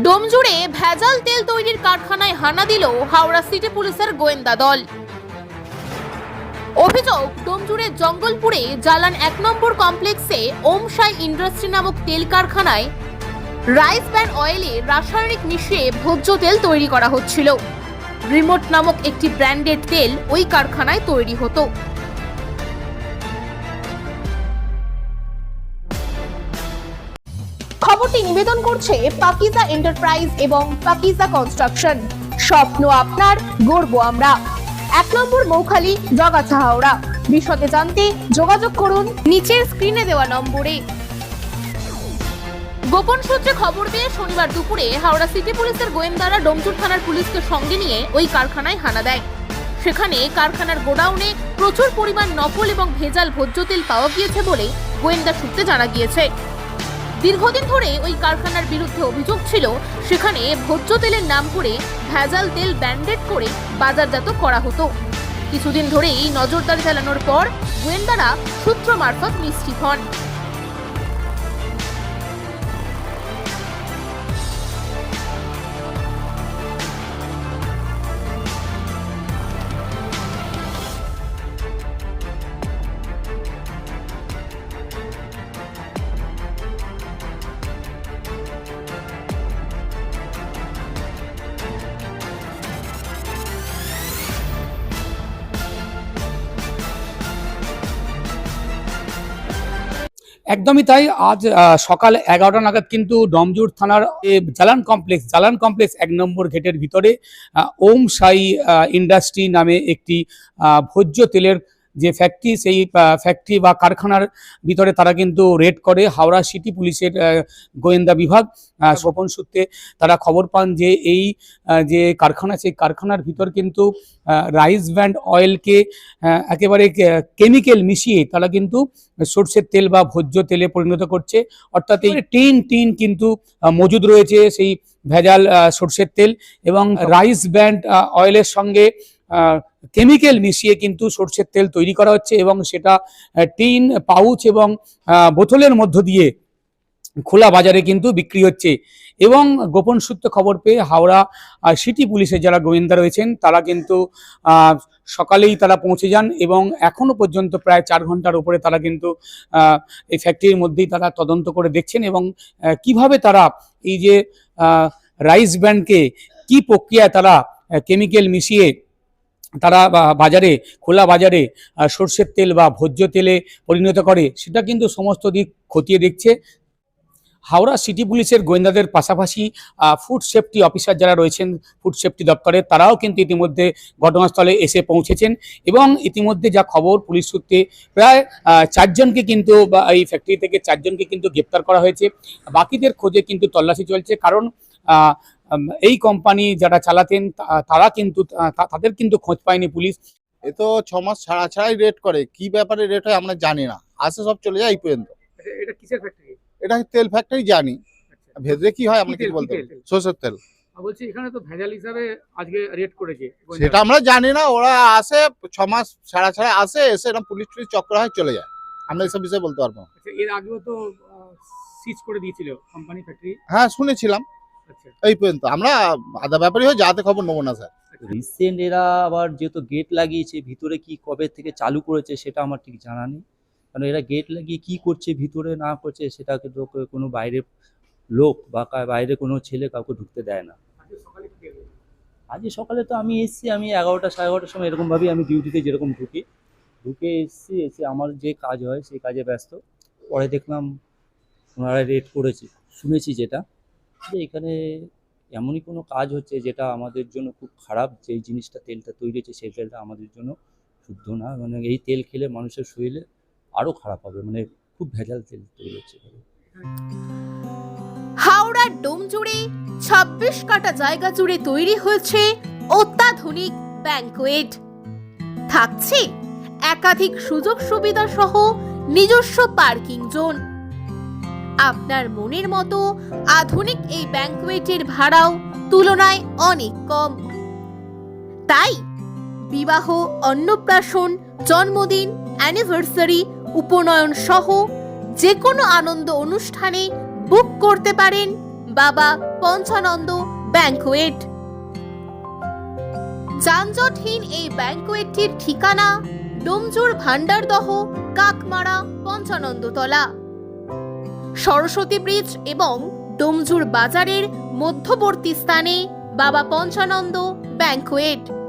ডোমজুড়ে ভেজাল তেল তৈরির কারখানায় হানা দিল হাওড়া সিটি পুলিশের গোয়েন্দা দল। অভিযোগ ডোমজুড়ে জঙ্গলপুরে জালান এক নম্বর কমপ্লেক্সে ওম সাই ইন্ডাস্ট্রি নামক তেল কারখানায় রাইস ব্যান্ড অয়েলে রাসায়নিক মিশিয়ে ভোজ্য তেল তৈরি করা হচ্ছিল। রিমোট নামক একটি ব্র্যান্ডেড তেল ওই কারখানায় তৈরি হতো। খবরটি নিবেদন করছে পাকিজা এন্টারপ্রাইজ এবং পাকিজা কনস্ট্রাকশন। স্বপ্ন আপনার গর্ব আমরা। এক নম্বর মৌখালি জগাছা হাওড়া বিশদে জানতে যোগাযোগ করুন নিচের স্ক্রিনে দেওয়া নম্বরে। গোপন সূত্রে খবর পেয়ে শনিবার দুপুরে হাওড়া সিটি পুলিশের গোয়েন্দারা ডোমচুর থানার পুলিশকে সঙ্গে নিয়ে ওই কারখানায় হানা দেয়। সেখানে কারখানার গোডাউনে প্রচুর পরিমাণ নকল এবং ভেজাল ভোজ্য তেল পাওয়া গিয়েছে বলে গোয়েন্দা সূত্রে জানা গিয়েছে। দীর্ঘদিন ধরে ওই কারখানার বিরুদ্ধে অভিযোগ ছিল, সেখানে ভোজ্য তেলের নাম করে ভেজাল তেল ব্যান্ডেড করে বাজারজাত করা হতো। কিছুদিন ধরেই নজরদারি চালানোর পর গোয়েন্দারা সূত্র মারফত নিশ্চিত হন। একদমই তাই। আজ সকাল এগারোটা নাগাদ কিন্তু ডমজুর থানার জালান কমপ্লেক্স জালান কমপ্লেক্স এক নম্বর গেটের ভিতরে ওম সাই ইন্ডাস্ট্রি নামে একটি ভোজ্য তেলের যে ফ্যাক্টরি সেই ফ্যাক্টরি বা কারখানার ভিতরে তারা কিন্তু রেড করে। হাওড়া সিটি পুলিশের গোয়েন্দা বিভাগ আহ, গোপন সূত্রে তারা খবর পান যে এই যে কারখানা সেই কারখানার ভিতর কিন্তু রাইস ব্যান্ড অয়েলকে একেবারে কেমিক্যাল মিশিয়ে তারা কিন্তু সর্ষের তেল বা ভোজ্য তেলে পরিণত করছে। অর্থাৎ এই টিন টিন কিন্তু মজুদ রয়েছে সেই ভেজাল সর্ষের তেল এবং রাইস ব্যান্ড অয়েলের সঙ্গে কেমিক্যাল মিশিয়ে কিন্তু সর্ষের তেল তৈরি করা হচ্ছে এবং সেটা টিন, পাউচ এবং বোতলের মধ্য দিয়ে খোলা বাজারে কিন্তু বিক্রি হচ্ছে। এবং গোপন সূত্রে খবর পেয়ে হাওড়া সিটি পুলিশের যারা গোয়েন্দা রয়েছেন, তারা কিন্তু সকালেই তারা পৌঁছে যান এবং এখনও পর্যন্ত প্রায় চার ঘণ্টার উপরে তারা কিন্তু এই ফ্যাক্টরির মধ্যেই তারা তদন্ত করে দেখছেন এবং কীভাবে তারা এই যে রাইস ব্যান্ডকে কি প্রক্রিয়ায় তারা কেমিক্যাল মিশিয়ে তারা বাজারে, খোলা বাজারে সর্ষের তেল বা ভোজ্য তেলে পরিণত করে, সেটা কিন্তু সমস্ত দিক খতিয়ে দেখছে। হাওড়া সিটি পুলিশের গোয়েন্দাদের পাশাপাশি ফুড সেফটি অফিসার যারা রয়েছেন ফুড সেফটি দপ্তরে, তারাও কিন্তু ইতিমধ্যে ঘটনাস্থলে এসে পৌঁছেছেন এবং ইতিমধ্যে যা খবর পুলিশ সূত্রে, প্রায় চারজনকে কিন্তু এই ফ্যাক্টরি থেকে চারজনকে কিন্তু গ্রেপ্তার করা হয়েছে। বাকিদের খোঁজে কিন্তু তল্লাশি চলছে কারণ এই কোম্পানি যারা চালাতেন তারা কিন্তু তাদের কিন্তু খোঁজ পায়নি পুলিশ। এ তো ছ মাস ছাড়া ছাড়াই রেট করে। কি ব্যাপারে রেট হয় আমরা জানি না। আসে সব চলে যায় এই পর্যন্ত। এটা কিসের ফ্যাক্টরি এটা তেল ফ্যাক্টরি জানি। ভেতরে কি হয় আমরা কি কিছু বলতে? সরষের তেল। বলছি এখানে তো ভেজাল হিসাবে আজকে রেড করেছে। সেটা আমরা জানি না। ওরা আসে ছ মাস ছাড়া ছাড়া আসে এসে এরকম পুলিশ টুলিশ চক্র হয় চলে যায়। আমরা এসব বিষয়ে বলতে পারব আচ্ছা, এর আগেও তো সিজ করে দিয়েছিল কোম্পানি ফ্যাক্টরি হ্যাঁ শুনেছিলাম। আচ্ছা এই পর্যন্ত। আমরা আধা ব্যাপারই হয় যাতে খবর নেব না স্যার। রিসেন্ট এরা আবার যেহেতু গেট লাগিয়েছে ভিতরে কি কবে থেকে চালু করেছে সেটা আমার ঠিক জানা নেই। কারণ এরা গেট লাগিয়ে কি করছে ভিতরে না করছে সেটা কিন্তু কোনো বাইরে লোক বা বাইরে কোনো ছেলে কাউকে ঢুকতে দেয় না? আজকে সকালে তো আমি এসেছি আমি এগারোটা সাড়ে এগারোটার সময় এরকমভাবেই আমি ডিউটিতে যেরকম ঢুকি। ঢুকে এসেছি এসে আমার যে কাজ হয় সেই কাজে ব্যস্ত। পরে দেখলাম ওনারা রেড করেছে শুনেছি যেটা। যে এখানে এমনই কোনো কাজ হচ্ছে যেটা আমাদের জন্য খুব খারাপ, যেই জিনিসটা তেলটা তৈরি হচ্ছে সেই তেলটা আমাদের জন্য শুদ্ধ না। মানে এই তেল খেলে মানুষের শরীরে আরও খারাপ হবে মানে খুব ভেজাল তেল তৈরি হচ্ছে হাওড়ার ডোম জুড়ে ছাব্বিশ কাটা জায়গা জুড়ে তৈরি হয়েছে অত্যাধুনিক ব্যাংকোয়েট থাকছে একাধিক সুযোগ সুবিধা সহ নিজস্ব পার্কিং জোন। আপনার মনের মতো আধুনিক এই ব্যাংকোয়েটের ভাড়াও তুলনায় অনেক কম। তাই বিবাহ, অন্নপ্রাশন, জন্মদিন, অ্যানিভার্সারি উপনয়ন সহ যে কোনো আনন্দ অনুষ্ঠানে বুক করতে পারেন বাবা পঞ্চানন্দ ব্যাংকুয়েট। যানজটহীন এই ব্যাংকুয়েটটির ঠিকানা ডোমজুর ভান্ডারদহ কাকমারা, পঞ্চানন্দতলা। সরস্বতী ব্রিজ এবং ডোমজুর বাজারের মধ্যবর্তী স্থানে বাবা পঞ্চানন্দ ব্যাংকুয়েট।